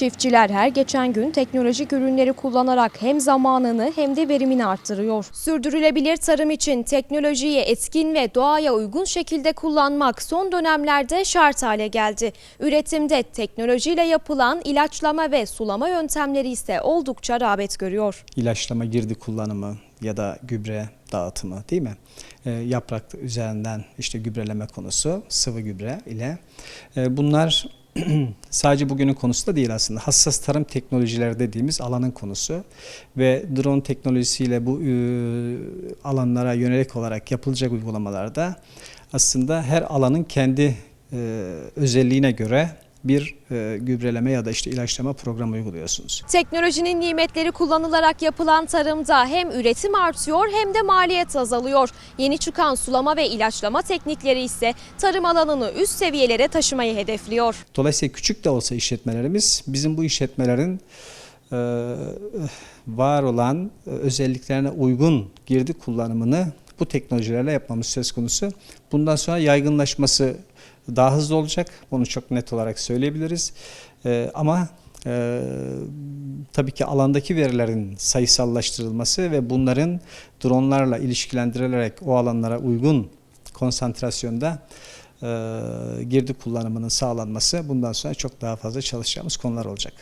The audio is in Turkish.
Çiftçiler her geçen gün teknolojik ürünleri kullanarak hem zamanını hem de verimini arttırıyor. Sürdürülebilir tarım için teknolojiyi etkin ve doğaya uygun şekilde kullanmak son dönemlerde şart hale geldi. Üretimde teknolojiyle yapılan ilaçlama ve sulama yöntemleri ise oldukça rağbet görüyor. ilaçlama girdi kullanımı ya da gübre dağıtımı değil mi? E, yaprak üzerinden işte gübreleme konusu sıvı gübre ile. E, bunlar sadece bugünün konusu da değil aslında. Hassas tarım teknolojileri dediğimiz alanın konusu ve drone teknolojisiyle bu e, alanlara yönelik olarak yapılacak uygulamalarda aslında her alanın kendi e, özelliğine göre bir e, gübreleme ya da işte ilaçlama programı uyguluyorsunuz. Teknolojinin nimetleri kullanılarak yapılan tarımda hem üretim artıyor hem de maliyet azalıyor. Yeni çıkan sulama ve ilaçlama teknikleri ise tarım alanını üst seviyelere taşımayı hedefliyor. Dolayısıyla küçük de olsa işletmelerimiz bizim bu işletmelerin e, var olan özelliklerine uygun girdi kullanımını bu teknolojilerle yapmamız söz konusu. Bundan sonra yaygınlaşması daha hızlı olacak. Bunu çok net olarak söyleyebiliriz. E, ama e, tabii ki alandaki verilerin sayısallaştırılması ve bunların dronlarla ilişkilendirilerek o alanlara uygun konsantrasyonda e, girdi kullanımının sağlanması bundan sonra çok daha fazla çalışacağımız konular olacak.